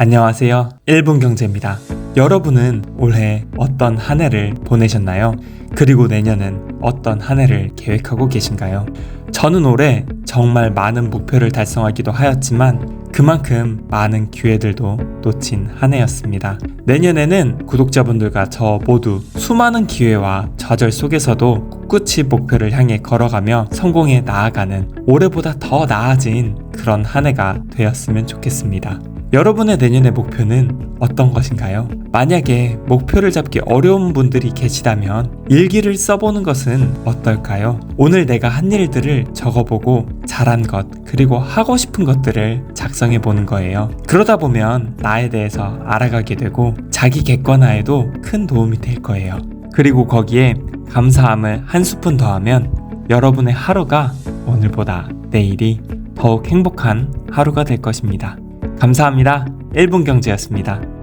안녕하세요. 1분 경제입니다. 여러분은 올해 어떤 한 해를 보내셨나요? 그리고 내년은 어떤 한 해를 계획하고 계신가요? 저는 올해 정말 많은 목표를 달성하기도 하였지만 그만큼 많은 기회들도 놓친 한 해였습니다. 내년에는 구독자분들과 저 모두 수많은 기회와 좌절 속에서도 꿋꿋이 목표를 향해 걸어가며 성공에 나아가는 올해보다 더 나아진 그런 한 해가 되었으면 좋겠습니다. 여러분의 내년의 목표는 어떤 것인가요? 만약에 목표를 잡기 어려운 분들이 계시다면 일기를 써보는 것은 어떨까요? 오늘 내가 한 일들을 적어보고 잘한 것, 그리고 하고 싶은 것들을 작성해 보는 거예요. 그러다 보면 나에 대해서 알아가게 되고 자기 객관화에도 큰 도움이 될 거예요. 그리고 거기에 감사함을 한 스푼 더하면 여러분의 하루가 오늘보다 내일이 더욱 행복한 하루가 될 것입니다. 감사합니다. 1분 경제였습니다.